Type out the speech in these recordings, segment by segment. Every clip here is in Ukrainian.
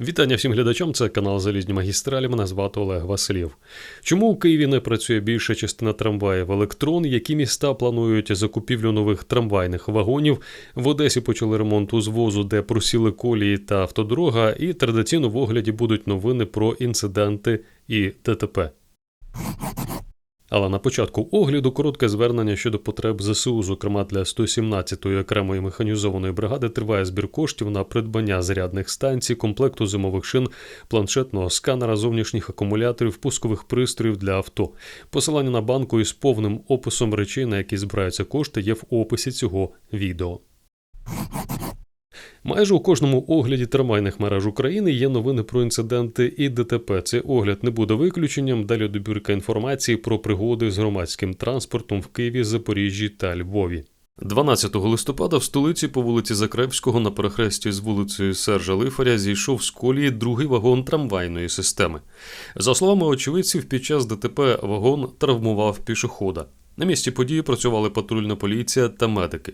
Вітання всім глядачам. Це канал Залізні магістралі. Мене звати Олег Василів. Чому у Києві не працює більша частина трамваїв електрон? Які міста планують закупівлю нових трамвайних вагонів? В Одесі почали ремонт узвозу, де просіли колії та автодорога. І традиційно в огляді будуть новини про інциденти і ДТП. Але на початку огляду коротке звернення щодо потреб ЗСУ, зокрема для 117-ї окремої механізованої бригади, триває збір коштів на придбання зарядних станцій, комплекту зимових шин, планшетного сканера, зовнішніх акумуляторів, пускових пристроїв для авто. Посилання на банку із повним описом речей, на які збираються кошти, є в описі цього відео. Майже у кожному огляді трамвайних мереж України є новини про інциденти і ДТП. Цей огляд не буде виключенням. Далі добірка інформації про пригоди з громадським транспортом в Києві, Запоріжжі та Львові. 12 листопада в столиці по вулиці Закревського на перехресті з вулицею Сержа Лифаря зійшов з колії другий вагон трамвайної системи. За словами очевидців, під час ДТП вагон травмував пішохода. На місці події працювали патрульна поліція та медики.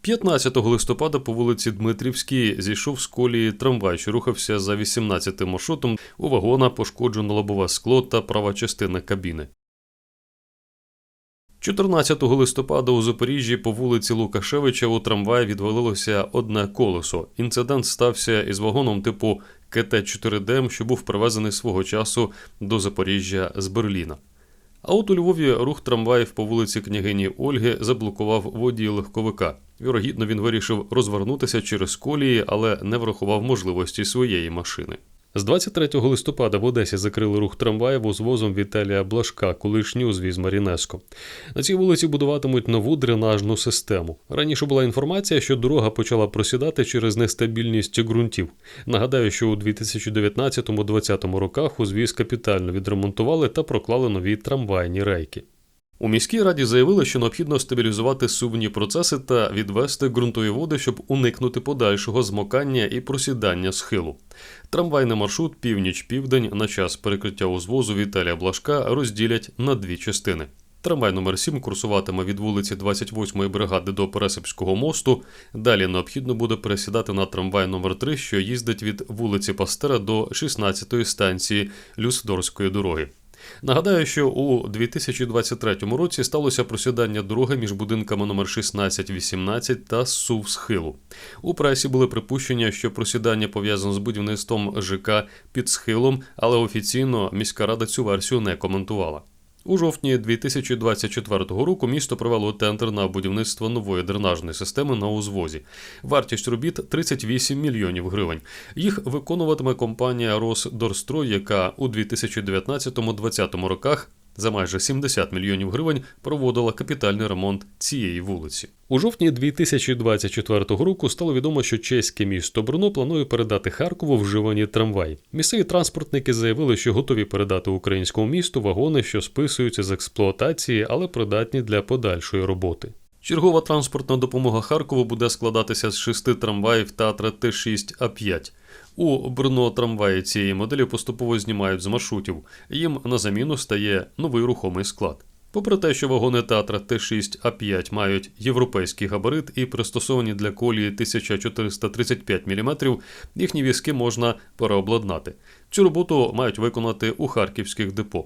15 листопада по вулиці Дмитрівській зійшов з колії трамвай, що рухався за 18 маршрутом. У вагона пошкоджено лобове скло та права частина кабіни. 14 листопада у Запоріжжі по вулиці Лукашевича у трамваї відвалилося одне колесо. Інцидент стався із вагоном типу КТ-4Д, що був привезений свого часу до Запоріжжя з Берліна. А от у Львові рух трамваїв по вулиці княгині Ольги заблокував водій легковика. Вірогідно, він вирішив розвернутися через колії, але не врахував можливості своєї машини. З 23 листопада в Одесі закрили рух трамваїв узвозом Віталія Блашка, колишній узвіз Марінеско. На цій вулиці будуватимуть нову дренажну систему. Раніше була інформація, що дорога почала просідати через нестабільність ґрунтів. Нагадаю, що у 2019-2020 роках узвіз капітально відремонтували та проклали нові трамвайні рейки. У міській раді заявили, що необхідно стабілізувати сувні процеси та відвести ґрунтові води, щоб уникнути подальшого змокання і просідання схилу. Трамвайний маршрут північ-південь на час перекриття узвозу Віталія Блашка розділять на дві частини. Трамвай номер 7 курсуватиме від вулиці 28-ї бригади до Пересипського мосту. Далі необхідно буде пересідати на трамвай номер 3 що їздить від вулиці Пастера до 16-ї станції Люсдорської дороги. Нагадаю, що у 2023 році сталося просідання дороги між будинками номер 16-18 та сув схилу. У пресі були припущення, що просідання пов'язане з будівництвом ЖК під схилом, але офіційно міська рада цю версію не коментувала. У жовтні 2024 року місто провело тендер на будівництво нової дренажної системи на узвозі. Вартість робіт 38 мільйонів гривень. Їх виконуватиме компанія Росдорстрой, яка у 2019-2020 роках за майже 70 мільйонів гривень проводила капітальний ремонт цієї вулиці. У жовтні 2024 року стало відомо, що чеське місто Брно планує передати Харкову вживані трамваї. Місцеві транспортники заявили, що готові передати українському місту вагони, що списуються з експлуатації, але придатні для подальшої роботи. Чергова транспортна допомога Харкову буде складатися з шести трамваїв Татра Т6А5. У Брно трамваї цієї моделі поступово знімають з маршрутів. Їм на заміну стає новий рухомий склад. Попри те, що вагони Татра Т6А5 мають європейський габарит і пристосовані для колії 1435 мм, їхні візки можна переобладнати. Цю роботу мають виконати у харківських депо.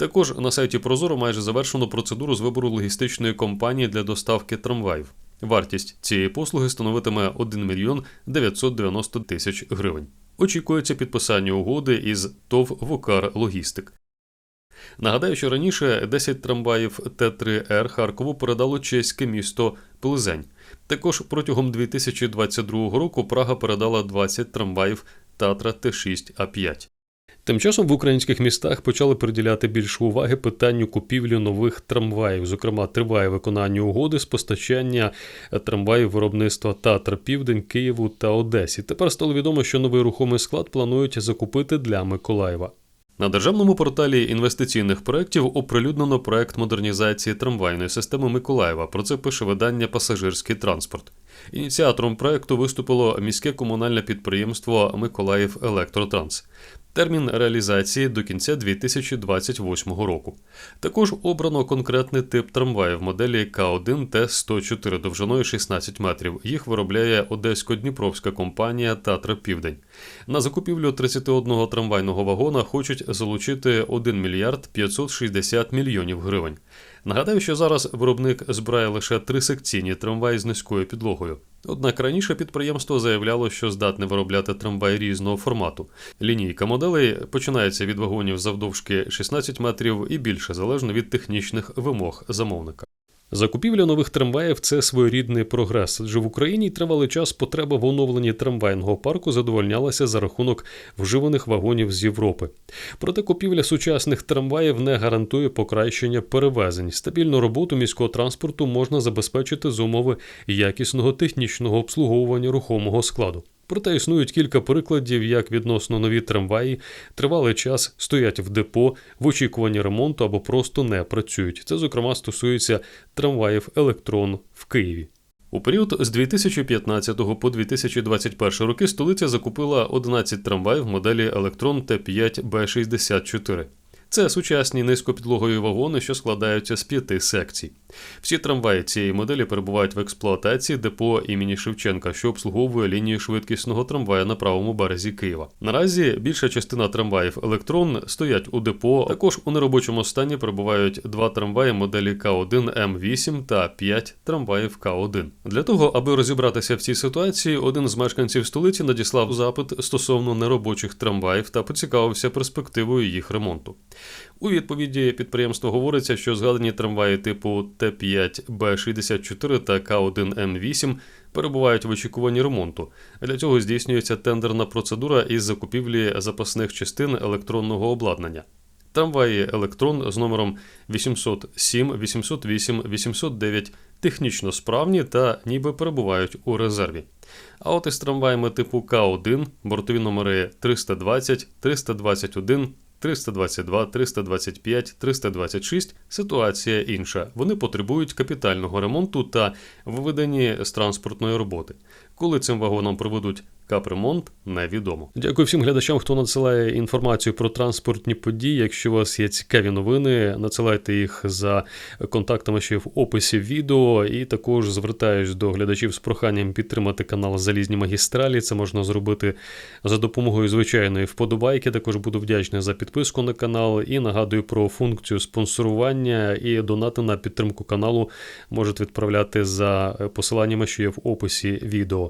Також на сайті Прозоро майже завершено процедуру з вибору логістичної компанії для доставки трамваїв. Вартість цієї послуги становитиме 1 мільйон 990 тисяч гривень. Очікується підписання угоди із ТОВ Вокар Логістик. Нагадаю, що раніше 10 трамваїв Т3Р Харкову передало чеське місто Плизень. Також протягом 2022 року Прага передала 20 трамваїв Татра Т6А5. Тим часом в українських містах почали приділяти більше уваги питанню купівлі нових трамваїв. Зокрема, триває виконання угоди з постачання трамваїв виробництва Татра Південь, Києву та Одесі. Тепер стало відомо, що новий рухомий склад планують закупити для Миколаєва. На державному порталі інвестиційних проєктів оприлюднено проект модернізації трамвайної системи Миколаєва. Про це пише видання Пасажирський транспорт. Ініціатором проекту виступило міське комунальне підприємство Миколаїв Електротранс. Термін реалізації до кінця 2028 року. Також обрано конкретний тип трамваїв моделі К1 Т-104 довжиною 16 метрів. Їх виробляє Одесько-Дніпровська компанія Татра Південь. На закупівлю 31 трамвайного вагона хочуть залучити 1 мільярд 560 мільйонів гривень. Нагадаю, що зараз виробник збирає лише трисекційні трамваї з низькою підлогою. Однак раніше підприємство заявляло, що здатне виробляти трамвай різного формату. Лінійка моделей починається від вагонів завдовжки 16 метрів і більше залежно від технічних вимог замовника. Закупівля нових трамваїв це своєрідний прогрес, адже в Україні тривалий час потреба в оновленні трамвайного парку задовольнялася за рахунок вживаних вагонів з Європи. Проте купівля сучасних трамваїв не гарантує покращення перевезень. Стабільну роботу міського транспорту можна забезпечити з умови якісного технічного обслуговування рухомого складу. Проте існують кілька прикладів, як відносно нові трамваї тривалий час стоять в депо в очікуванні ремонту або просто не працюють. Це, зокрема, стосується трамваїв Електрон в Києві. У період з 2015 по 2021 роки столиця закупила 11 трамваїв моделі Електрон Т5 Б64. Це сучасні низькопідлогові вагони, що складаються з п'яти секцій. Всі трамваї цієї моделі перебувають в експлуатації депо імені Шевченка, що обслуговує лінію швидкісного трамвая на правому березі Києва. Наразі більша частина трамваїв електрон стоять у депо. Також у неробочому стані перебувають два трамваї моделі К1 М8 та 5 трамваїв К1. Для того, аби розібратися в цій ситуації, один з мешканців столиці надіслав запит стосовно неробочих трамваїв та поцікавився перспективою їх ремонту. У відповіді підприємства говориться, що згадані трамваї типу Т5Б64 та К1М8 перебувають в очікуванні ремонту. Для цього здійснюється тендерна процедура із закупівлі запасних частин електронного обладнання. Трамваї Електрон з номером 807, 808, 809 технічно справні та ніби перебувають у резерві. А от із трамваями типу К1 бортові номери 320, 321, 322, 325, 326 ситуація інша. Вони потребують капітального ремонту та виведені з транспортної роботи. Коли цим вагонам проведуть капремонт, невідомо. Дякую всім глядачам, хто надсилає інформацію про транспортні події. Якщо у вас є цікаві новини, надсилайте їх за контактами, що є в описі відео. І також звертаюсь до глядачів з проханням підтримати канал Залізні магістралі. Це можна зробити за допомогою звичайної вподобайки. Також буду вдячний за підписку на канал і нагадую про функцію спонсорування і донати на підтримку каналу можуть відправляти за посиланнями, що є в описі відео.